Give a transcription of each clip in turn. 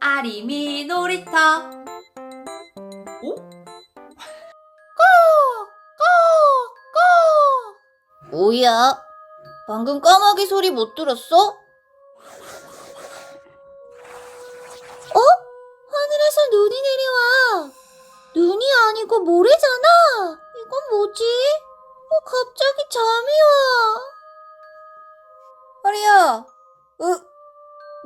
아리미 놀이터. 오? 뭐야? 방금 까마귀 소리 못 들었어? 어? 하늘에서 눈이 내려와. 눈이 아니고 모래잖아. 이건 뭐지? 어, 갑자기 잠이 와. 하리야, 어,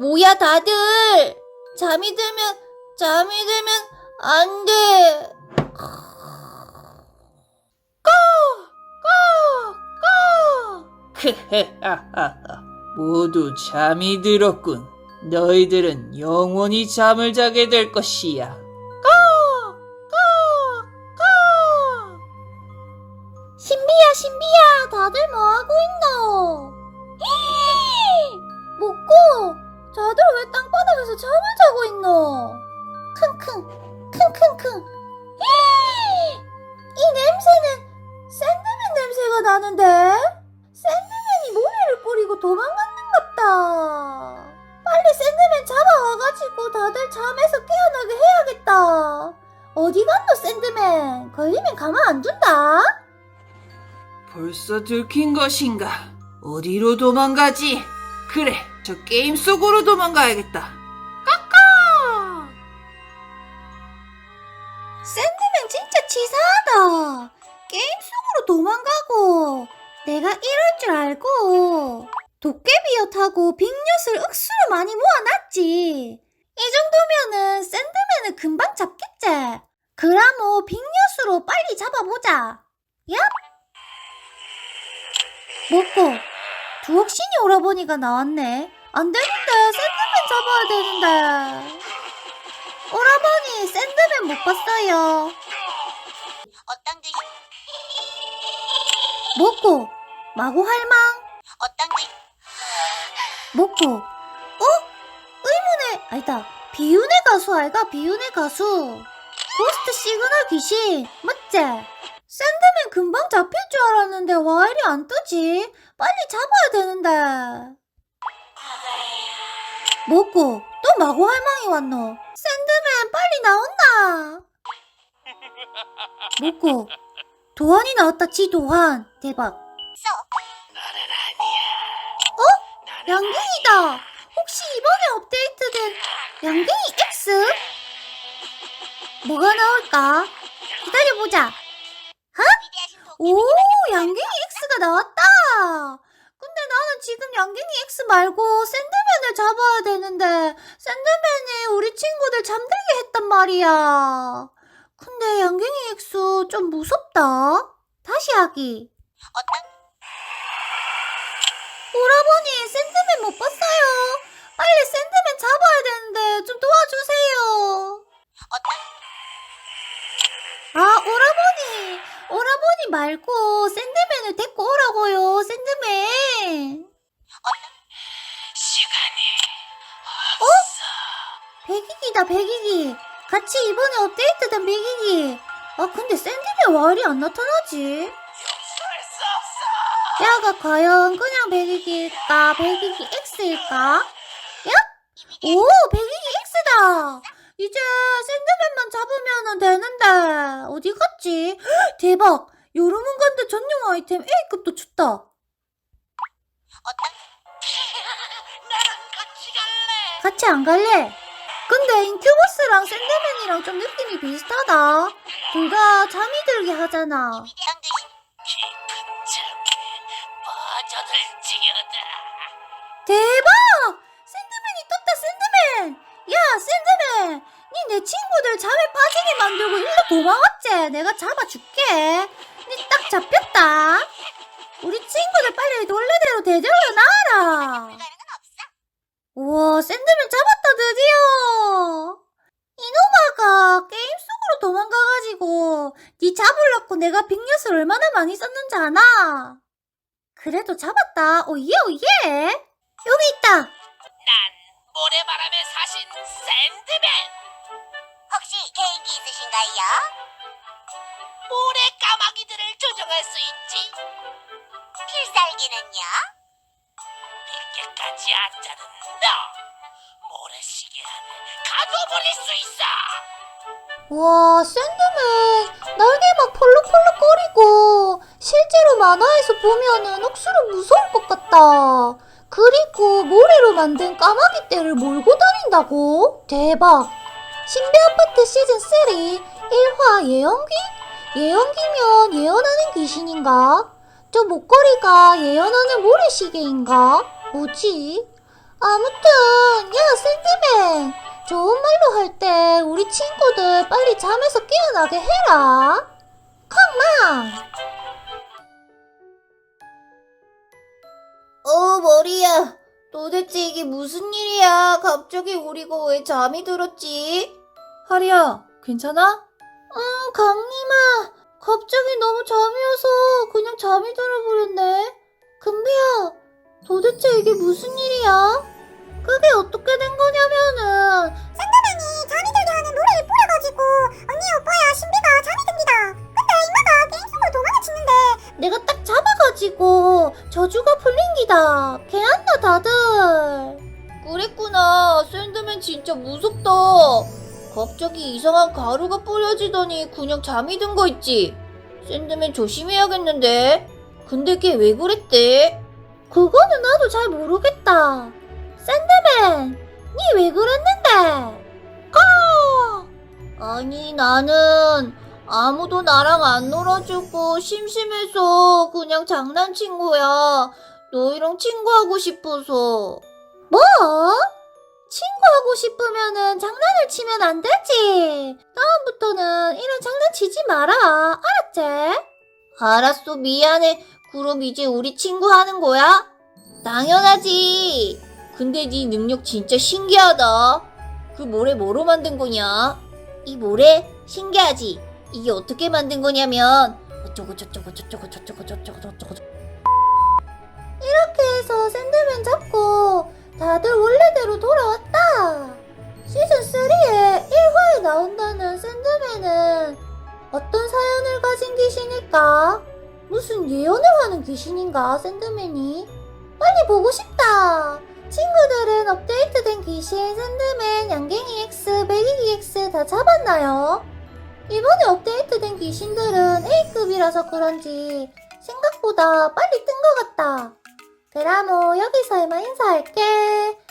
뭐야 다들? 잠이 들면, 잠이 들면 안 돼. 크헤하하하 모두 잠이 들었군. 너희들은 영원히 잠을 자게 될 것이야. 신비야, 신비야, 다들 뭐 하고 있노? 먹고, 다들 왜 땅바닥에서 잠을 자고 있노? 킁킁, 킁킁킁. 이 냄새는 샌드맨 냄새가 나는데? 샌드맨이 모래를 뿌리고 도망갔는갑다. 빨리 샌드맨 잡아와가지고 다들 잠에서 깨어나게 해야겠다. 어디 갔노, 샌드맨? 걸리면 가만 안 둔다. 벌써 들킨 것인가? 어디로 도망가지? 그래, 저 게임 속으로 도망가야겠다. 치사하다. 게임 속으로 도망가고 내가 이럴 줄 알고 도깨비여 타고 빅엿을 억수로 많이 모아놨지. 이 정도면은 샌드맨을 금방 잡겠지. 그라모 빅엿으로 빨리 잡아보자. 야? 먹고 두옥신이 오라버니가 나왔네. 안 되는데 샌드맨 잡아야 되는데. 오라버니 샌드맨 못 봤어요. 먹고 마구 할망. 어떤 듯 먹고. 어? 의문의 아니다 비운의 가수 아이가? 비운의 가수. 고스트 시그널 귀신. 맞지? 샌드맨 금방 잡힐 줄 알았는데 와 이리 안 뜨지? 빨리 잡아야 되는데. 먹고 또 마구 할망이 왔노. 샌드맨 빨리 나온나 먹고 도환이 나왔다 지도환 대박 써 양갱이다. 혹시 이번에 업데이트된 양갱이 X? 뭐가 나올까? 기다려보자. 위대하신 오, 양갱이 X가 나왔다. 근데 나는 지금 양갱이 X 말고 샌드맨을 잡아야 되는데 샌드맨이 우리 친구들 잠들게 했단 말이야. 근데 양갱이 X 좀 무섭다. 다시 하기. 어떤 오라버니 샌드맨 못 봤어요. 빨리 샌드맨 잡아야 되는데 좀 도와주세요. 어떤 아 오라버니 오라버니 말고 샌드맨을 데리고 오라고요 샌드맨. 시간이 배기기다 배기기. 같이 이번에 업데이트된 배기기. 아 근데 샌드맨 와 이리 안 나타나지? 야가 과연 그냥 배기기일까 배기기 X일까? 야? 오 배기기 X다. 이제 샌드맨만 잡으면 되는데 어디 갔지? 헉, 대박 여름문간대 전용 아이템 A급도 줬다. 어떤 나랑 같이 갈래 같이 안 갈래? 근데 인큐버스랑 샌드맨이랑 좀 느낌이 비슷하다. 둘 다 잠이 들게 하잖아. 대박! 샌드맨이 떴다 샌드맨! 야 샌드맨! 니 내 친구들 잠에 빠지게 만들고 일로 도망왔지? 내가 잡아줄게. 니 딱 잡혔다. 우리 친구들 빨리 원래대로 대접을 나와라. 우와 샌드맨 잡았다 드디어. 이노마가 게임 속으로 도망가가지고 니 잡으려고 내가 빅엿을 얼마나 많이 썼는지 아나? 그래도 잡았다. 오예 오예. 여기 있다. 난 모래바람에 사신 샌드맨. 혹시 개인기 있으신가요? 모래 까마귀들을 조종할 수 있지. 필살기는요? 안 자는 너. 모래시계 가둬버릴 수 있어. 와, 샌드맨 날개 막 펄럭펄럭거리고 실제로 만화에서 보면은 억수로 무서울 것 같다. 그리고 모래로 만든 까마귀 떼를 몰고 다닌다고? 대박. 신비 아파트 시즌 3 1화 예언귀? 예언귀면 예언하는 귀신인가? 저 목걸이가 예언하는 모래시계인가? 뭐지? 아무튼 야할때 우리 친구들 빨리 잠에서 깨어나게 해라. 콩망. 어 머리야. 도대체 이게 무슨 일이야? 갑자기 우리가 왜 잠이 들었지? 하리야, 괜찮아? 응 강림아. 갑자기 너무 잠이 와서 그냥 잠이 들어버렸네. 금비야. 도대체 이게 무슨 일이야? 그게 샌드맨 진짜 무섭다. 갑자기 이상한 가루가 뿌려지더니 그냥 잠이 든 거 있지? 샌드맨 조심해야겠는데. 근데 걔 왜 그랬대? 그거는 나도 잘 모르겠다. 샌드맨, 니 왜 그랬는데? 아! 아니, 나는 아무도 나랑 안 놀아주고 심심해서 그냥 장난친 거야. 너희랑 친구하고 싶어서. 뭐? 친구하고 싶으면은 장난을 치면 안 되지. 다음부터는 이런 장난치지 마라. 알았지? 알았어, 미안해. 그럼 이제 우리 친구 하는 거야? 당연하지. 근데 네 능력 진짜 신기하다. 그 모래 뭐로 만든 거냐? 이 모래 신기하지? 이게 어떻게 만든 거냐면 어쩌고 저쩌고 저쩌고 저쩌고 저쩌고 저쩌고 이렇게 해서 샌드맨 잡고 다들 원래대로 돌아왔다. 시즌 3의 1화에 나온다는 샌드맨은 어떤 사연을 가진 귀신일까? 무슨 예언을 하는 귀신인가, 샌드맨이? 빨리 보고 싶다. 친구들은 업데이트된 귀신, 샌드맨, 양갱이 X, 배기기 X 다 잡았나요? 이번에 업데이트된 귀신들은 A급이라서 그런지 생각보다 빨리 뜬 것 같다. 그라모 여기서 이만 인사할게.